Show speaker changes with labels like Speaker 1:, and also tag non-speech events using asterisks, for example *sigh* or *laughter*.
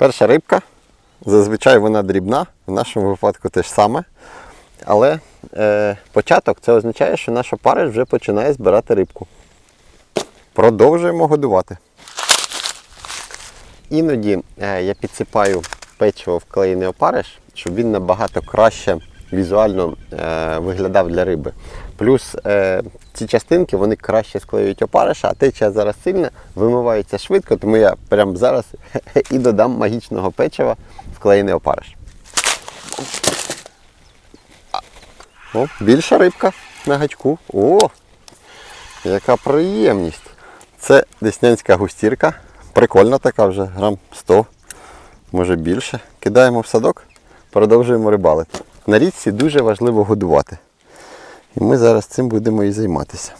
Speaker 1: Перша рибка. Зазвичай вона дрібна, в нашому випадку те ж саме. Але е, початок це означає, що наш опариш вже починає збирати рибку. Продовжуємо годувати. Іноді е, я підсипаю печиво в клеєний опариш, щоб він набагато краще візуально е, виглядав для риби. Плюс е, ці частинки вони краще склеюють опариша, а течія зараз сильна, вимивається швидко, тому я прямо зараз *laughs* і додам магічного печива в клеєний опариш. О, більша рибка на гачку. О! Яка приємність. Це деснянська густірка. Прикольна така вже, грам 100, може більше. Кидаємо в садок, продовжуємо рибалити. На річці дуже важливо годувати. І ми зараз цим будемо і займатися.